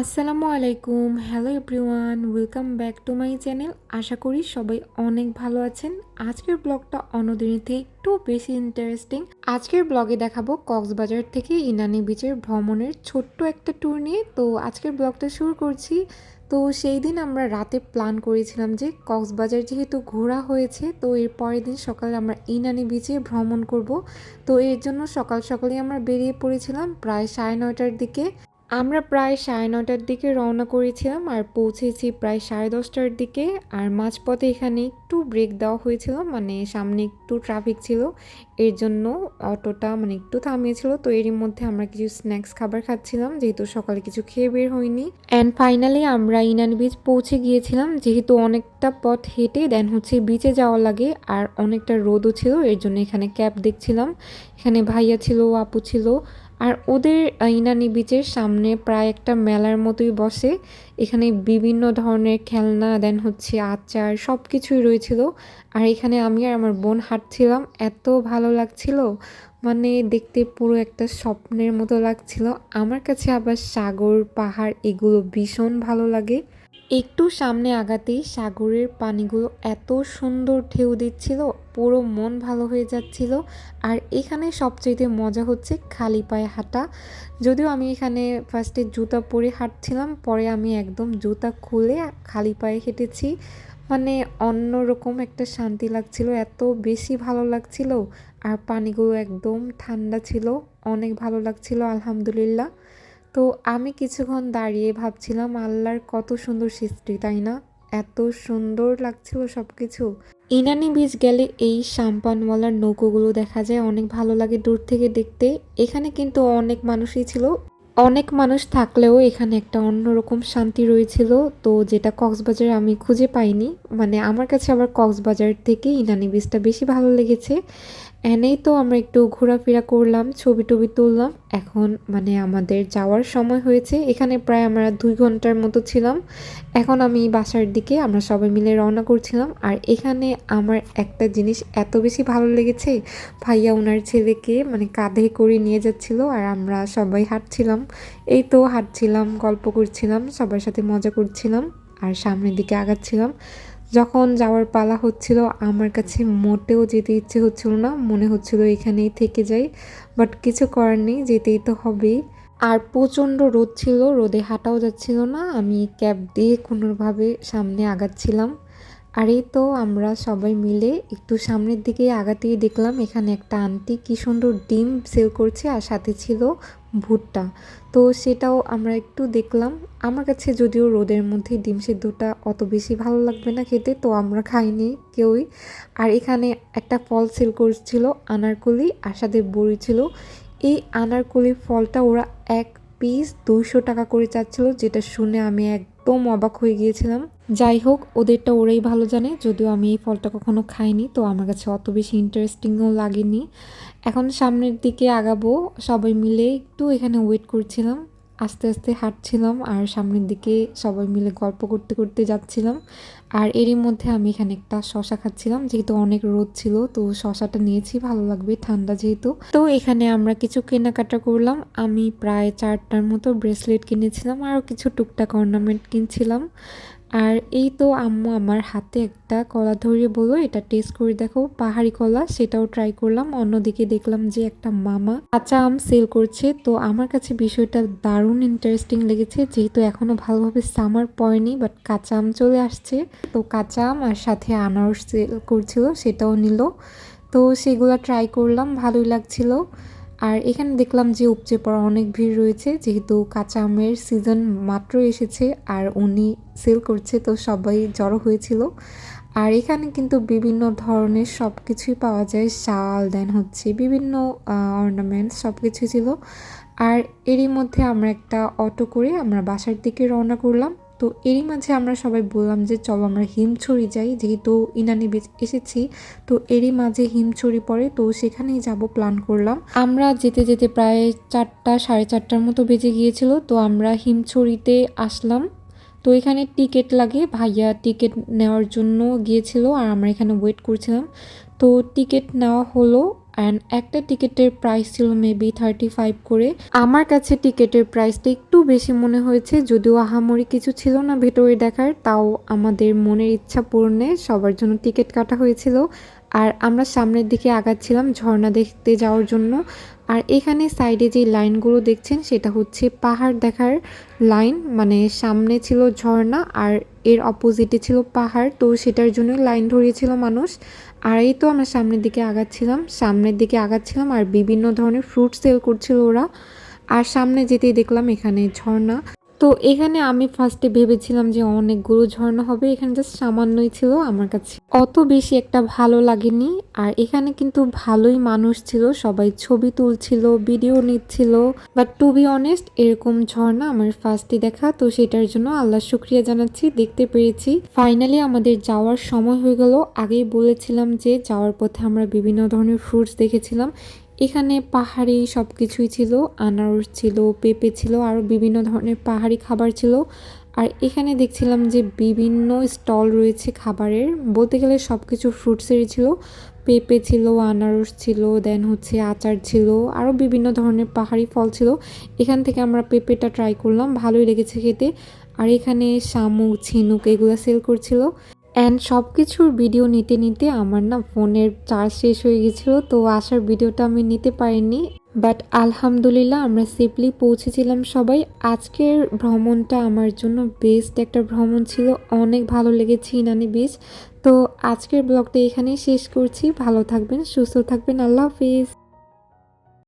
আসসালামু আলাইকুম। Hello everyone welcome back to my channel আশা করি সবাই অনেক ভালো আছেন। আজকের ব্লগটা অন্যদিনের থেকে একটু বেশি ইন্টারেস্টিং আজকের ব্লগে দেখাবো কক্সবাজার থেকে ইনানি বিচের ভ্রমণের ছোট্ট একটা ট্যুর নিয়ে। তো আজকের ব্লগটা শুরু করছি। তো সেই দিন আমরা রাতে প্ল্যান করেছিলাম যে কক্সবাজার যেহেতু ঘোরা হয়েছে, তো এর পরের দিন সকালে আমরা ইনানি বিচে ভ্রমণ করব। তো এর জন্য সকাল সকালে আমরা বেরিয়ে পড়েছিলাম প্রায় সাড়ে নয়টার দিকে। আমরা প্রায় সাড়ে নটার দিকে রওনা করেছিলাম আর পৌঁছেছি প্রায় সাড়ে দশটার দিকে। আর মাঝপথে এখানে একটু ব্রেক দেওয়া হয়েছিল মানে সামনে একটু ট্রাফিক ছিল। এর জন্য অটোটা মানে একটু থামিয়েছিল। তো এরই মধ্যে আমরা কিছু স্ন্যাক্স খাবার খাচ্ছিলাম, যেহেতু সকালে কিছু খেয়ে বের হয়নি অ্যান্ড ফাইনালি আমরা ইনান বিচ পৌঁছে গিয়েছিলাম। যেহেতু অনেকটা পথ হেঁটে দেন হচ্ছে বিচে যাওয়া লাগে। আর অনেকটা রোদও ছিল, এর জন্য এখানে ক্যাব দেখছিলাম। এখানে ভাইয়া ছিল, আপু ছিল। আর ওদের ইনানি বিচের সামনে প্রায় একটা মেলার মতোই বসে। এখানে বিভিন্ন ধরনের খেলনা দেন হচ্ছে আচার সব কিছুই রয়েছিল। আর এখানে আমি আর আমার বোন হাঁটছিলাম, এত ভালো লাগছিল। মানে দেখতে পুরো একটা স্বপ্নের মতো লাগছিল। আমার কাছে আবার সাগর, পাহাড়, এগুলো ভীষণ ভালো লাগে। একটু সামনে আগাতেই সাগরের পানিগুলো এত সুন্দর ঢেউ দিচ্ছিল, পুরো মন ভালো হয়ে যাচ্ছিল। আর এখানে সবচেয়ে মজা হচ্ছে খালি পায়ে হাঁটা। যদিও আমি এখানে ফার্স্টে জুতা পরে হাঁটছিলাম, পরে আমি একদম জুতা খুলে খালি পায়ে হেঁটেছি। মানে অন্যরকম একটা শান্তি লাগছিল, এত বেশি ভালো লাগছিল। আর পানিগুলো একদম ঠান্ডা ছিল, অনেক ভালো লাগছিল, আলহামদুলিল্লাহ। তো আমি কিছুক্ষণ দাঁড়িয়ে ভাবছিলাম, আল্লাহর কত সুন্দর সৃষ্টি, তাই না? এত সুন্দর লাগছিল সব কিছু ইনানি বীজ গেলে এই সাম্পানওয়ালার নৌকোগুলো দেখা যায়, অনেক ভালো লাগে দূর থেকে দেখতে। এখানে কিন্তু অনেক মানুষই ছিল। অনেক মানুষ থাকলেও এখানে একটা অন্যরকম শান্তি রয়েছিল। তো যেটা কক্সবাজারে আমি খুঁজে পাইনি মানে আমার কাছে আবার কক্সবাজার থেকে ইনানি বীজটা বেশি ভালো লেগেছে। এনেই তো আমরা একটু ঘোরাফেরা করলাম, ছবি টবি তুললাম। এখন মানে আমাদের যাওয়ার সময় হয়েছে, এখানে প্রায় আমরা দুই ঘণ্টার মতো ছিলাম। এখন আমি বাসার দিকে, আমরা সবাই মিলে রওনা করছিলাম। আর এখানে আমার একটা জিনিস এত বেশি ভালো লেগেছে, ভাইয়া ওনার ছেলেকে মানে কাঁধে করে নিয়ে যাচ্ছিল আর আমরা সবাই হাঁটছিলাম। এই তো হাঁটছিলাম, গল্প করছিলাম, সবার সাথে মজা করছিলাম আর সামনের দিকে আগাচ্ছিলাম। যখন যাওয়ার পালা হচ্ছিল, আমার কাছে মোটেও যেতে ইচ্ছে হচ্ছিল না। মনে হচ্ছিল এখানেই থেকে যাই বাট কিছু করার নেই, যেতেই তো হবেই। আর প্রচণ্ড রোদ ছিল, রোদে হাঁটাও যাচ্ছিল না। আমি ক্যাব দিয়ে কোনোভাবে সামনে আগাচ্ছিলাম। আর এই তো আমরা সবাই মিলে একটু সামনের দিকে আগাতেই দেখলাম, এখানে একটা আন্টি কি সুন্দর ডিম সেল করছে আর সাথে ছিল ভুট্টা। তো সেটাও আমরা একটু দেখলাম। আমার কাছে যদিও রোদের মধ্যে ডিম সেদ্ধটা অত বেশি ভালো লাগবে না খেতে, তো আমরা খাইনি কেউই। আর এখানে একটা ফল সেল করছিল, আনারকলি আর সাথে বড়ি ছিল। এই আনারকলি ফলটা ওরা এক পিস দুইশো টাকা করে চাচ্ছিল, যেটা শুনে আমি একদম অবাক হয়ে গিয়েছিলাম। যাই হোক, ওদেরটা ওরাই ভালো জানে, যদিও আমি এই ফলটা কখনো খাইনি, তো আমার কাছে অত বেশি ইন্টারেস্টিংও লাগেনি। এখন সামনের দিকে আগাবো। সবাই মিলে একটু এখানে ওয়েট করছিলাম, আস্তে আস্তে হাঁটছিলাম আর সামনের দিকে সবাই মিলে গল্প করতে করতে যাচ্ছিলাম। আর এরই মধ্যে আমি এখানে একটা শশা খাচ্ছিলাম, যেহেতু অনেক রোদ ছিল, তো শশাটা নিয়েছি, ভালো লাগবে, ঠান্ডা যেহেতু। তো এখানে আমরা কিছু কেনাকাটা করলাম, আমি প্রায় চারটার মতো ব্রেসলেট কিনেছিলাম, আরও কিছু টুকটাক অর্নামেন্ট কিনছিলাম। আর এই তো আম্মু আমার হাতে একটা কলা ধরিয়ে বলল, এটা টেস্ট করে দেখো, পাহাড়ি কলা। সেটাও ট্রাই করলাম, অন্যদিকে দেখলাম যে একটা মামা কাঁচা আম সেল করছে। তো আমার কাছে বিষয়টা দারুণ ইন্টারেস্টিং লেগেছে, যেহেতু এখনও ভালোভাবে সামার পড়েনি বাট কাঁচা আম চলে আসছে। তো কাঁচা আম আর সাথে আনারস সেল করছিল, সেটাও নিল। তো সেগুলো ট্রাই করলাম, ভালোই লাগছিল। আর এখানে দেখলাম যে উপচে পড়া অনেক ভিড় রয়েছে, যেহেতু কাঁচা আমের সিজন মাত্র এসেছে আর উনি সেল করছে, তো সবাই জড়ো হয়েছিল। আর এখানে কিন্তু বিভিন্ন ধরনের সব কিছুই পাওয়া যায়, শাল, দেন হচ্ছে বিভিন্ন অর্নামেন্টস সব কিছুই ছিল। আর এরই মধ্যে আমরা একটা অটো করে আমরা বাসার দিকে রওনা করলাম। তো এরই মাঝে আমরা সবাই বললাম যে, চলো আমরা হিমছড়ি যাই। যেহেতু ইনানি বিচ এসেছি, তো এরই মাঝে হিমছড়ি পড়ে, তো সেখানেই যাব প্ল্যান করলাম। আমরা যেতে যেতে প্রায় চারটা, সাড়ে চারটার মতো বেজে গিয়েছিল, তো আমরা হিমছড়িতে আসলাম। তো এখানে টিকিট লাগে, ভাইয়া টিকিট নেওয়ার জন্য গিয়েছিল আর আমরা এখানে ওয়েট করছিলাম। তো টিকিট নেওয়া হলো অ্যান্ড একটা টিকিটের প্রাইস ছিল মেবি থার্টি ফাইভ করে। আমার কাছে টিকিটের প্রাইসটা একটু বেশি মনে হয়েছে, যদিও আহামরি কিছু ছিল না ভেতরে দেখার, তাও আমাদের মনের ইচ্ছা পূরণে সবার জন্য টিকিট কাটা হয়েছিল। আর আমরা সামনের দিকে আগাচ্ছিলাম ঝর্ণা দেখতে যাওয়ার জন্য। আর এখানে সাইডে যে লাইনগুলো দেখছেন, সেটা হচ্ছে পাহাড় দেখার লাইন মানে সামনে ছিল ঝর্ণা আর এর অপোজিটে ছিল পাহাড়, তো সেটার জন্য লাইন ধরিয়েছিল মানুষ। আর এই তো আমরা সামনের দিকে আগাচ্ছিলাম, সামনের দিকে আগাচ্ছিলাম আর বিভিন্ন ধরনের ফ্রুট সেল করছিল ওরা। আর সামনে যেতেই দেখলাম এখানে ঝর্ণা। তো এখানে আমি ফার্স্টে ভেবেছিলাম যে অনেক অনেকগুলো ঝর্ণা হবে, এখানে জাস্ট সামান্যই ছিল আমার কাছে। অত বেশি একটা ভালো লাগেনি, আর এখানে কিন্তু ভালোই মানুষ ছিল, সবাই ছবি তুলছিল ভিডিও নিচ্ছিল। বাট টু বি অনেস্ট এরকম ঝর্ণা আমার ফার্স্টে দেখা, তো সেটার জন্য আল্লাহ শুক্রিয়া জানাচ্ছি, দেখতে পেরেছি ফাইনালি আমাদের যাওয়ার সময় হয়ে গেল, আগেই বলেছিলাম যে যাওয়ার পথে আমরা বিভিন্ন ধরনের ফ্রুটস দেখেছিলাম। এখানে পাহাড়ি সব কিছুই ছিল, আনারস ছিল, পেঁপে ছিল, আরও বিভিন্ন ধরনের পাহাড়ি খাবার ছিল। আর এখানে দেখছিলাম যে বিভিন্ন স্টল রয়েছে খাবারের। বলতে গেলে সব কিছু ফ্রুটসেরই ছিল। পেঁপে ছিল, আনারস ছিল দেন হচ্ছে আচার ছিল, আরও বিভিন্ন ধরনের পাহাড়ি ফল ছিল। এখান থেকে আমরা পেঁপেটা ট্রাই করলাম, ভালোই লেগেছে খেতে। আর এখানে শামুক, ঝিনুক এগুলো সেল করছিল। অ্যান্ড সব কিছুর ভিডিও নিতে নিতে আমার না ফোনের চার্জ শেষ হয়ে গেছিল, তো আসার ভিডিওটা আমি নিতে পারিনি। বাট আলহামদুলিল্লাহ আমরা সেফলি পৌঁছেছিলাম সবাই। আজকের ভ্রমণটা আমার জন্য বেস্ট একটা ভ্রমণ ছিল। অনেক ভালো লেগেছে ইনানি বিচ তো আজকের ব্লগটা এখানেই শেষ করছি। ভালো থাকবেন, সুস্থ থাকবেন। আল্লাহ হাফিজ।